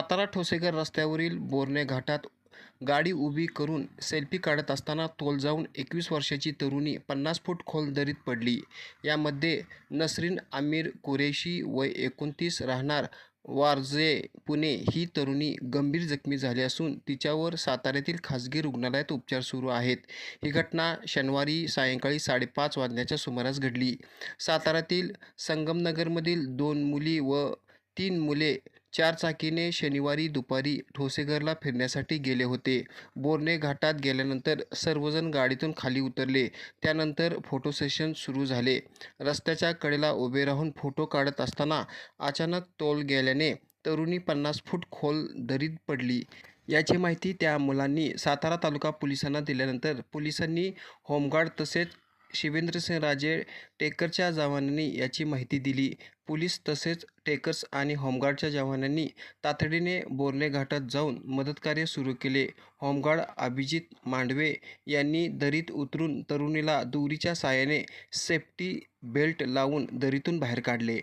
सातारा ठोसेघर रस्त्यावरील बोरणे घाटात गाडी उभी करून सेल्फी काढत असताना तोल जाऊन एकवीस वर्षाची तरुणी पन्नास फूट खोल दरीत पडली. यामध्ये नसरीन आमिर कुरेशी वय एकोणतीस राहणार वारजे पुणे ही तरुणी गंभीर जखमी झाली असून तिच्यावर साताऱ्यातील खासगी रुग्णालयात उपचार सुरू आहेत. ही घटना शनिवारी सायंकाळी साडेपाच वाजण्याच्या सुमारास घडली. साताऱ्यातील संगमनगरमधील दोन मुली व तीन मुले चारचाकीने शनिवारी दुपारी ठोसेघरला फिरण्यासाठी गेले होते. बोरणे घाटात गेल्यानंतर सर्वजण गाडीतून खाली उतरले. त्यानंतर फोटो सेशन सुरू झाले. रस्त्याच्या कडेला उभे राहून फोटो काढत असताना अचानक तोल गेल्याने तरुणी पन्नास फूट खोल दरीत पडली. याची माहिती त्या मुलांनी सातारा तालुका पोलिसांना दिल्यानंतर पोलिसांनी होमगार्ड तसेच शिवेंद्रसिंह राजे टेकरच्या जवानांनी याची माहिती दिली. पोलीस तसेच टेकर्स आणि होमगार्डच्या जवानांनी तातडीने बोरणे घाटात जाऊन मदतकार्य सुरू केले. होमगार्ड अभिजित मांडवे यांनी दरीत उतरून तरुणीला दोरीच्या साहाय्याने सेफ्टी बेल्ट लावून दरीतून बाहेर काढले.